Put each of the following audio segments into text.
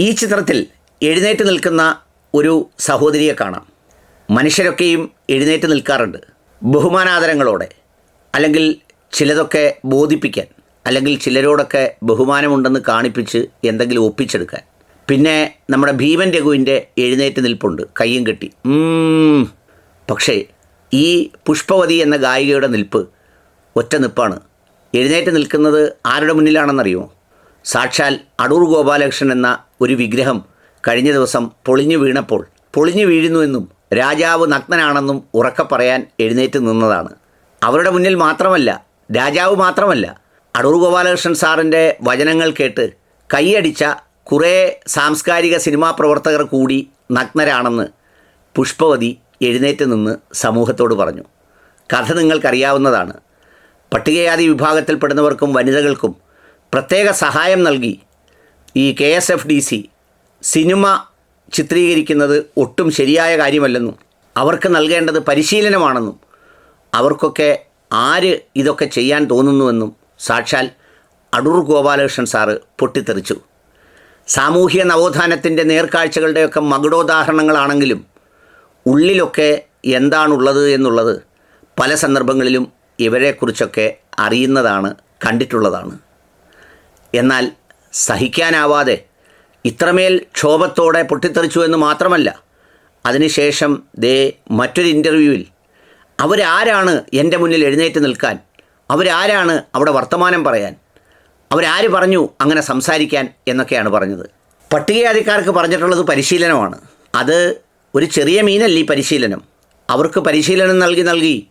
ഈ ചിത്രത്തിൽ എഴുന്നേറ്റ് നിൽക്കുന്ന ഒരു സഹോദരിയെ കാണാം. മനുഷ്യരൊക്കെയും എഴുന്നേറ്റ് നിൽക്കാറുണ്ട്. ബഹുമാനാദരങ്ങളോടെ അല്ലെങ്കിൽ ചിലതൊക്കെ ബോധിപ്പിക്കാൻ അല്ലെങ്കിൽ ചിലരോടൊക്കെ ബഹുമാനമുണ്ടെന്ന് കാണിപ്പിച്ച് എന്തെങ്കിലും ഒപ്പിച്ചെടുക്കാൻ. പിന്നെ നമ്മുടെ ഭീമൻ രഘുവിന്റെ എഴുന്നേറ്റ് നിൽപ്പുണ്ട്. കയ്യും കെട്ടി. പക്ഷേ ഈ പുഷ്പവതി എന്ന ഗായികയുടെ നിൽപ്പ് ഒറ്റ നിൽപ്പാണ് എഴുന്നേറ്റ് നിൽക്കുന്നത് ആരുടെ മുന്നിലാണെന്നറിയുമോ? സാക്ഷാൽ അടൂർ ഗോപാലകൃഷ്ണൻ എന്ന ഒരു വിഗ്രഹം കഴിഞ്ഞ ദിവസം പൊളിഞ്ഞു വീണപ്പോൾ പൊളിഞ്ഞു വീഴുന്നുവെന്നും രാജാവ് നഗ്നനാണെന്നും ഉറക്കെ പറയാൻ എഴുന്നേറ്റ് നിന്നതാണ്. അവരുടെ മുന്നിൽ മാത്രമല്ല രാജാവ് മാത്രമല്ല അടൂർ ഗോപാലകൃഷ്ണൻ സാറിന്റെ വചനങ്ങൾ കേട്ട് കൈയടിച്ച കുറേ സാംസ്കാരിക സിനിമാ പ്രവർത്തകർ കൂടി നഗ്നരാണെന്ന് പുഷ്പവതി എഴുന്നേറ്റ് നിന്ന് സമൂഹത്തോട് പറഞ്ഞു. കഥ നിങ്ങൾക്കറിയാവുന്നതാണ്. പട്ടികജാതി വിഭാഗത്തിൽപ്പെടുന്നവർക്കും വനിതകൾക്കും പ്രത്യേക സഹായം നൽകി ഈ K S F D C cinema ചിത്രീകരിക്കുന്നത് ഒട്ടും ശരിയായ കാര്യമല്ലെന്നും അവർക്ക് നൽകേണ്ടത് പരിശീലനമാണെന്നും അവർക്കൊക്കെ ആര് ഇതൊക്കെ ചെയ്യാൻ തോന്നുന്നുവെന്നും സാക്ഷാൽ അടൂർ ഗോപാലകൃഷ്ണൻ സാറ് പൊട്ടിത്തെറിച്ചു. സാമൂഹ്യ നവോത്ഥാനത്തിന്റെ നേർക്കാഴ്ചകളുടെയൊക്കെ മകുടോദാഹരണങ്ങളാണെങ്കിലും ഉള്ളിലൊക്കെ എന്താണുള്ളത് എന്നുള്ളത് പല സന്ദർഭങ്ങളിലും ഇവരെക്കുറിച്ചൊക്കെ അറിയുന്നതാണ് കണ്ടിട്ടുള്ളതാണ്. എന്നാൽ സഹിക്കാനാവാതെ ഇത്രമേൽ ക്ഷോഭത്തോടെ പൊട്ടിത്തെറിച്ചു എന്ന് മാത്രമല്ല അതിനുശേഷം ദേ മറ്റൊരു ഇന്റർവ്യൂവിൽ അവരാരാണ് എന്റെ മുന്നിൽ എഴുന്നേറ്റ് നിൽക്കാൻ അവരാരാണ് അവിടെ വർത്തമാനം പറയാൻ അവരാര് പറഞ്ഞു അങ്ങനെ സംസാരിക്കാൻ എന്നൊക്കെയാണ് പറഞ്ഞത്. പട്ടികജാതിക്കാർക്ക് പറഞ്ഞിട്ടുള്ളത് പരിശീലനമാണ്. അത് ഒരു ചെറിയ മീനല്ല ഈ പരിശീലനം. അവർക്ക് പരിശീലനം നൽകി നൽകി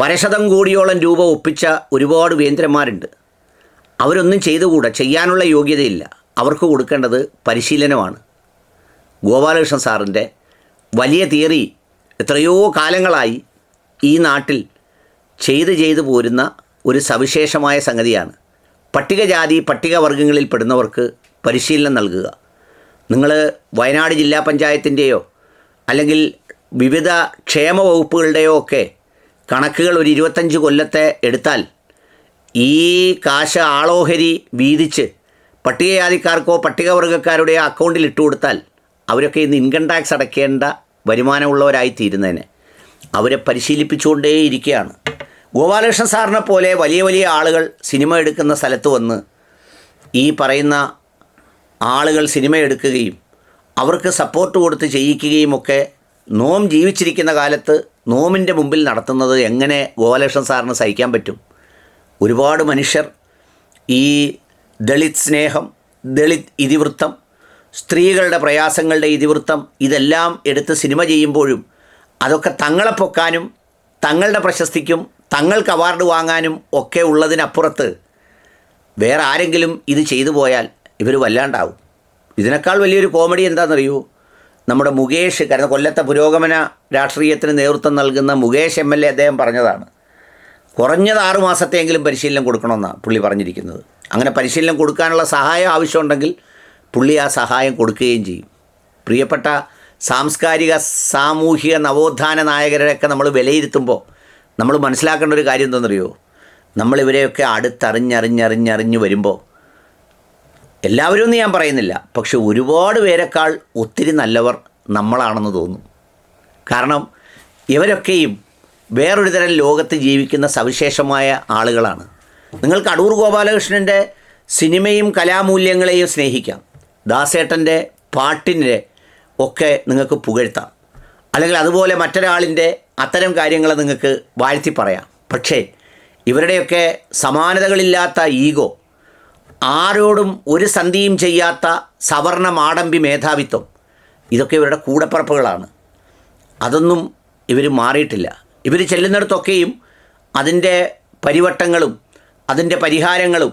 പരശതം കോടിയോളം രൂപ ഒപ്പിച്ച ഒരുപാട് വേന്ദ്രന്മാരുണ്ട് അവരൊന്നും ചെയ്തുകൂടാ ചെയ്യാനുള്ള യോഗ്യതയില്ല. അവർക്ക് കൊടുക്കേണ്ടത് പരിശീലനമാണ്. ഗോപാലകൃഷ്ണൻ സാറിന്റെ വലിയ തിയറി എത്രയോ കാലങ്ങളായി ഈ നാട്ടിൽ ചെയ്ത് ചെയ്തു പോരുന്ന ഒരു സവിശേഷമായ സംഗതിയാണ്. പട്ടികജാതി പട്ടികവർഗങ്ങളിൽ പെടുന്നവർക്ക് പരിശീലനം നൽകുക. നിങ്ങൾ വയനാട് ജില്ലാ പഞ്ചായത്തിന്റെയോ അല്ലെങ്കിൽ വിവിധ ക്ഷേമ വകുപ്പുകളുടെയോ ഒക്കെ കണക്കുകൾ ഒരു ഇരുപത്തഞ്ച് കൊല്ലത്തെ എടുത്താൽ ഈ കാശ് ആളോഹരി വീതിച്ച് പട്ടികജാതിക്കാർക്കോ പട്ടികവർഗക്കാരുടെ അക്കൗണ്ടിൽ ഇട്ട് കൊടുത്താൽ അവരൊക്കെ ഇന്ന് ഇൻകം ടാക്സ് അടയ്ക്കേണ്ട വരുമാനമുള്ളവരായി തീരുന്നതിന് അവരെ പരിശീലിപ്പിച്ചുകൊണ്ടേയിരിക്കുകയാണ് ഗോപാലകൃഷ്ണൻ സാറിനെ പോലെ വലിയ വലിയ ആളുകൾ സിനിമ എടുക്കുന്ന സ്ഥലത്ത് വന്ന് ഈ പറയുന്ന ആളുകൾ സിനിമ എടുക്കുകയും അവർക്ക് സപ്പോർട്ട് കൊടുത്ത് ചെയ്യിക്കുകയും ഒക്കെ നോം ജീവിച്ചിരിക്കുന്ന കാലത്ത് നോമിന്റെ മുമ്പിൽ നടത്തുന്നത് എങ്ങനെ ഗോപാലകൃഷ്ണൻ സാറിന് സഹിക്കാൻ പറ്റും? ഒരുപാട് മനുഷ്യർ ഈ ദളിത് സ്നേഹം ദളിത് ഇതിവൃത്തം സ്ത്രീകളുടെ പ്രയാസങ്ങളുടെ ഇതിവൃത്തം ഇതെല്ലാം എടുത്ത് സിനിമ ചെയ്യുമ്പോഴും അതൊക്കെ തങ്ങളെ പൊക്കാനും തങ്ങളുടെ പ്രശസ്തിക്കും തങ്ങൾക്ക് അവാർഡ് വാങ്ങാനും ഒക്കെ ഉള്ളതിനപ്പുറത്ത് വേറെ ആരെങ്കിലും ഇത് ചെയ്തു പോയാൽ ഇവർ വല്ലാണ്ടാവും. ഇതിനേക്കാൾ വലിയൊരു കോമഡി എന്താണെന്നറിയോ നമ്മുടെ മുകേഷ് കാരണം കൊല്ലത്തെ പുരോഗമന രാഷ്ട്രീയത്തിന് നേതൃത്വം നൽകുന്ന മുകേഷ് എം എൽ എ അദ്ദേഹം പറഞ്ഞതാണ്. കുറഞ്ഞത് ആറു മാസത്തെയെങ്കിലും പരിശീലനം കൊടുക്കണമെന്നാണ് പുള്ളി പറഞ്ഞിരിക്കുന്നത്. അങ്ങനെ പരിശീലനം കൊടുക്കാനുള്ള സഹായം ആവശ്യമുണ്ടെങ്കിൽ പുള്ളി ആ സഹായം കൊടുക്കുകയും ചെയ്യും. പ്രിയപ്പെട്ട സാംസ്കാരിക സാമൂഹിക നവോത്ഥാന നായകരെയൊക്കെ നമ്മൾ വിലയിരുത്തുമ്പോൾ നമ്മൾ മനസ്സിലാക്കേണ്ട ഒരു കാര്യം എന്താണെന്നറിയോ? നമ്മളിവരെയൊക്കെ അടുത്തറിഞ്ഞറിഞ്ഞറിഞ്ഞറിഞ്ഞ് വരുമ്പോൾ എല്ലാവരും എന്ന് ഞാൻ പറയുന്നില്ല പക്ഷെ ഒരുപാട് പേരെക്കാൾ ഒത്തിരി നല്ലവർ നമ്മളാണെന്ന് തോന്നും. കാരണം ഇവരൊക്കെയും വേറൊരു തരം ലോകത്ത് ജീവിക്കുന്ന സവിശേഷമായ ആളുകളാണ്. നിങ്ങൾക്ക് അടൂർ ഗോപാലകൃഷ്ണന്റെ സിനിമയും കലാമൂല്യങ്ങളെയും സ്നേഹിക്കാം. ദാസേട്ടന്റെ പാട്ടിന്റെ ഒക്കെ നിങ്ങൾക്ക് പുകഴ്ത്താം. അല്ലെങ്കിൽ അതുപോലെ മറ്റൊരാളിന്റെ അത്തരം കാര്യങ്ങൾ നിങ്ങൾക്ക് വാഴ്ത്തി പറയാം. പക്ഷേ ഇവരുടെയൊക്കെ സമാനതകളില്ലാത്ത ഈഗോ ആരോടും ഒരു സന്ധിയും ചെയ്യാത്ത സവർണ മാടമ്പി മേധാവിത്വം ഇതൊക്കെ ഇവരുടെ കൂടപ്പറപ്പുകളാണ്. അതൊന്നും ഇവർ മാറിയിട്ടില്ല. ഇവർ ചെല്ലുന്നിടത്തൊക്കെയും അതിന്റെ പരിവട്ടങ്ങളും അതിന്റെ പരിഹാരങ്ങളും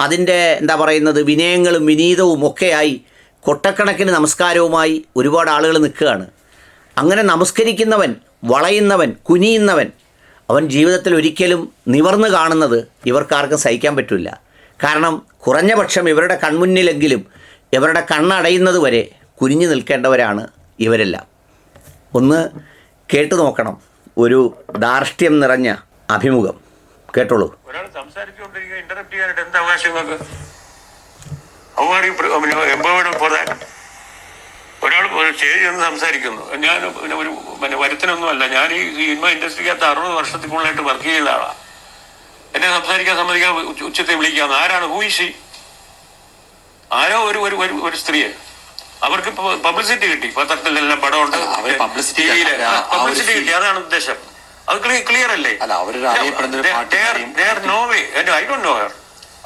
അതിന്റെ എന്താ പറയുന്നത് വിനയങ്ങളും വിനീതവും ഒക്കെയായി കൊട്ടക്കണക്കിന് നമസ്കാരവുമായി ഒരുപാട് ആളുകൾ നിൽക്കുകയാണ്. അങ്ങനെ നമസ്കരിക്കുന്നവൻ വളയുന്നവൻ കുനിയുന്നവൻ അവൻ ജീവിതത്തിൽ ഒരിക്കലും നിവർന്നു കാണുന്നത് ഇവർക്കാർക്കും സഹിക്കാൻ പറ്റില്ല. കാരണം കുറഞ്ഞ പക്ഷം ഇവരുടെ കൺമുന്നിലെങ്കിലും ഇവരുടെ കണ്ണടയുന്നത് വരെ കുനിഞ്ഞു നിൽക്കേണ്ടവരാണ് ഇവരെല്ലാം. ഒന്ന് കേട്ടു നോക്കണം. ഒരു ധാർഷ്ട്യം നിറഞ്ഞ അഭിമുഖം. കേട്ടോളൂ. ഒരാൾ സംസാരിച്ചുകൊണ്ടിരിക്കുക ഇന്ററപ്റ്റ് ചെയ്യാനായിട്ട് എന്താ അവകാശം നിങ്ങൾക്ക് അവമാടി എംപവേർഡ് ഫോർ ദാറ്റ് സ്റ്റേജ് നിന്ന് സംസാരിക്കുന്നു. ഞാൻ പിന്നെ ഒരു പിന്നെ വരുത്തനൊന്നുമല്ല. ഞാൻ ഈ സിനിമ ഇൻഡസ്ട്രിക്കകത്ത് അറുപത് വർഷത്തിക്കുള്ളായിട്ട് വർക്ക് ചെയ്ത ആളാണ് എന്നെ സംസാരിക്കാൻ സമ്മതിക്കാൻ ഉച്ച- ഉച്ചത്തെ വിളിക്കാന്ന്. ആരാണ്? ഹൂയിഷി ആരോ ഒരു ഒരു ഒരു സ്ത്രീയാണ് സ്ത്രീയെ. അവർക്ക് പബ്ലിസിറ്റി കിട്ടി. പത്രത്തിലെല്ലാം പടമുണ്ട് ആ ഒരു പബ്ലിസിറ്റി. കിട്ടി. അതാണ് ഉദ്ദേശം. അത് ക്ലിയർ അല്ലേ? അല്ല, അവർ അറിയപ്പെടുന്ന no way I don't know her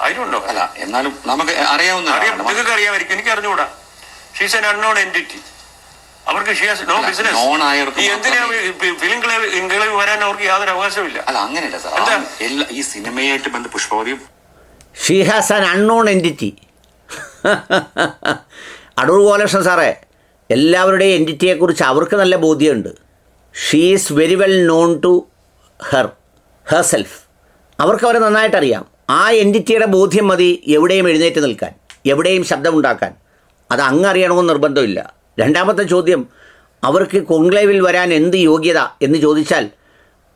I don't know അല്ല എന്നാലും നമുക്ക് അറിയാവുന്ന അറിയാം. നിങ്ങൾക്ക് അറിയാമായിരിക്കും. എനിക്ക് അറിഞ്ഞുകൂടാ. ഷീസ് എൻ അൺനോൺ എന്റിറ്റി അവർക്ക് ഷീസ് നോ ബിസിനസ് എന്തിനാ ഫിലിം ഇൻക്ലബ് വരാൻ അവർക്ക് യാതൊരു അവകാശമില്ല അല്ല അങ്ങനെയല്ല സാർ. എന്താ? എല്ലാ ഈ സിനിമയായിട്ട് ബന്ധ Pushpavathi she has an unknown entity Adoor Gopalakrishnan സാറേ എല്ലാവരുടെയും എന്റിറ്റിയെക്കുറിച്ച് അവർക്ക് നല്ല ബോധ്യമുണ്ട്. She is very well known to her herself അവർക്ക് അവരെ നന്നായിട്ടറിയാം. ആ എന്റിറ്റിയുടെ ബോധ്യം മതി എവിടെയും എഴുന്നേറ്റ് നിൽക്കാൻ എവിടെയും ശബ്ദമുണ്ടാക്കാൻ. അത് അങ്ങ് അറിയണമെന്ന് നിർബന്ധമില്ല. രണ്ടാമത്തെ ചോദ്യം അവർക്ക് കോൺക്ലേവിൽ വരാൻ എന്ത് യോഗ്യത എന്ന് ചോദിച്ചാൽ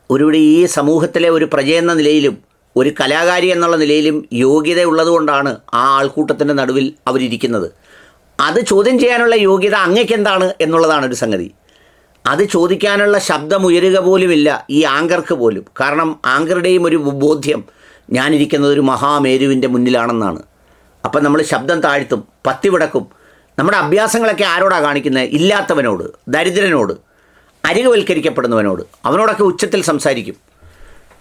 ഒരുവിടെ ഈ സമൂഹത്തിലെ ഒരു പ്രജ എന്ന നിലയിലും ഒരു കലാകാരി എന്നുള്ള നിലയിലും യോഗ്യത ഉള്ളതുകൊണ്ടാണ് ആ ആൾക്കൂട്ടത്തിന്റെ നടുവിൽ അവരിയ്ക്കുന്നത് അത് ചോദ്യം ചെയ്യാനുള്ള യോഗ്യത അങ്ങേക്ക് എന്താണ് എന്നുള്ളതാണ് ഒരു സംഗതി. അത് ചോദിക്കാനുള്ള ശബ്ദം ഉയരുക പോലുമില്ല ഈ ആങ്കർക്ക് പോലും. കാരണം ആങ്കറുടെയും ഒരു ബോധ്യം ഞാനിരിക്കുന്നത് ഒരു മഹാമേരുവിന്റെ മുന്നിലാണെന്നാണ്. അപ്പം നമ്മൾ ശബ്ദം താഴ്ത്തും പത്തിവിടക്കും നമ്മുടെ അഭ്യാസങ്ങളൊക്കെ ആരോടാ കാണിക്കുന്നത് ഇല്ലാത്തവനോട് ദരിദ്രനോട് അരികവൽക്കരിക്കപ്പെടുന്നവനോട് അവനോടൊക്കെ ഉച്ചത്തിൽ സംസാരിക്കും.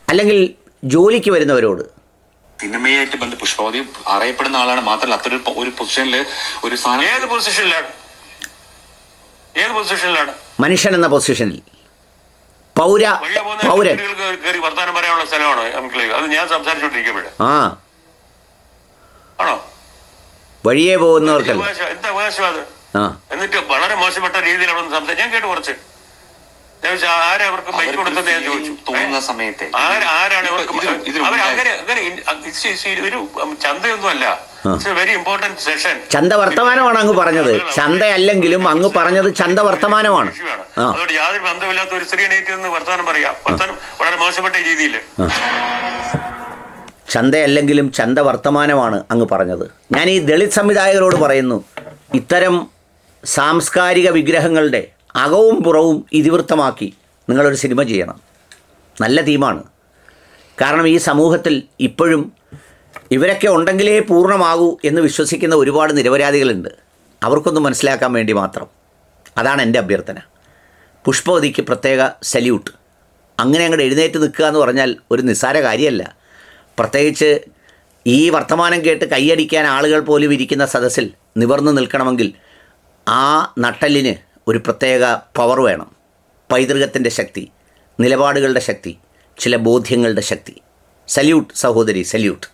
അല്ലെങ്കിൽ ജോലിക്ക് വരുന്നവരോട് സിനിമയായിട്ട് ബന്ധ പുഷ്പവതി അറിയപ്പെടുന്ന ആളാണ്. മാത്രമല്ല അത്ര ഒരു പൊസിഷനിൽ ഒരു സാധനം ഏത് പൊസിഷനിലാണ് ഏത് പൊസിഷനിലാണ് മനുഷ്യൻ എന്ന പൊസിഷനിൽ പൗര പൗരൻ. കയറി വർത്താനം പറയാനുള്ള സ്ഥലമാണ്? എംക്ലേവ് അത് ഞാൻ സംസാരിച്ചോണ്ടിരിക്കുമ്പോഴേ ആ. ആണോ? വഴിയെ പോകുന്നവർക്ക് എന്താ അവകാശം അത്? എന്നിട്ട് വളരെ മോശപ്പെട്ട രീതിയിൽ അവിടെ സംസാരിച്ചു ഞാൻ കേട്ടു കുറച്ച്. ആരാ അവർക്ക് ബൈക്ക് കൊടുത്തത് ഞാൻ ചോദിച്ചു. തോന്നുന്ന സമയത്ത് സമയത്തെ. ആര് ആരാണ് അവർക്ക് ഇതിന് ഒരു ചന്തയൊന്നും അല്ല വെരി ഇമ്പോർട്ടന്റ് സെഷൻ ചന്ത വർത്തമാനമാണ് അങ്ങ് പറഞ്ഞത്. ചന്ത അല്ലെങ്കിലും അങ്ങ് പറഞ്ഞത് ചന്ത വർത്തമാനമാണ് അതുകൊണ്ട് യാതൊരു ബന്ധമില്ലാത്ത ഒരു സ്ത്രീ എണീറ്റ് നിന്ന് വർത്താനം പറയാം. വർത്തമാനം വളരെ മോശപ്പെട്ട രീതിയിൽ. ചന്തയല്ലെങ്കിലും ചന്ത വർത്തമാനമാണ് അങ്ങ് പറഞ്ഞത്. ഞാൻ ഈ ദളിത് സംവിധായകരോട് പറയുന്നു ഇത്തരം സാംസ്കാരിക വിഗ്രഹങ്ങളുടെ അകവും പുറവും ഇതിവൃത്തമാക്കി നിങ്ങളൊരു സിനിമ ചെയ്യണം. നല്ല തീമാണ് കാരണം ഈ സമൂഹത്തിൽ ഇപ്പോഴും ഇവരൊക്കെ ഉണ്ടെങ്കിലേ പൂർണമാകൂ എന്ന് വിശ്വസിക്കുന്ന ഒരുപാട് നിരപരാധികളുണ്ട്. അവർക്കൊന്ന് മനസ്സിലാക്കാൻ വേണ്ടി മാത്രം. അതാണ് എന്റെ അഭ്യർത്ഥന. പുഷ്പവതിക്ക് പ്രത്യേക സല്യൂട്ട്. അങ്ങനെ അങ്ങോട്ട് എഴുന്നേറ്റ് നിൽക്കുക എന്ന് പറഞ്ഞാൽ ഒരു നിസ്സാര കാര്യമല്ല. പ്രത്യേകിച്ച് ഈ വർത്തമാനം കേട്ട് കൈയടിക്കാൻ ആളുകൾ പോലും ഇരിക്കുന്ന സദസ്സിൽ നിവർന്നു നിൽക്കണമെങ്കിൽ ആ നട്ടലിന് ഒരു പ്രത്യേക പവർ വേണം. പൈതൃകത്തിന്റെ ശക്തി നിലപാടുകളുടെ ശക്തി ചില ബോധ്യങ്ങളുടെ ശക്തി. സല്യൂട്ട് സഹോദരി സല്യൂട്ട്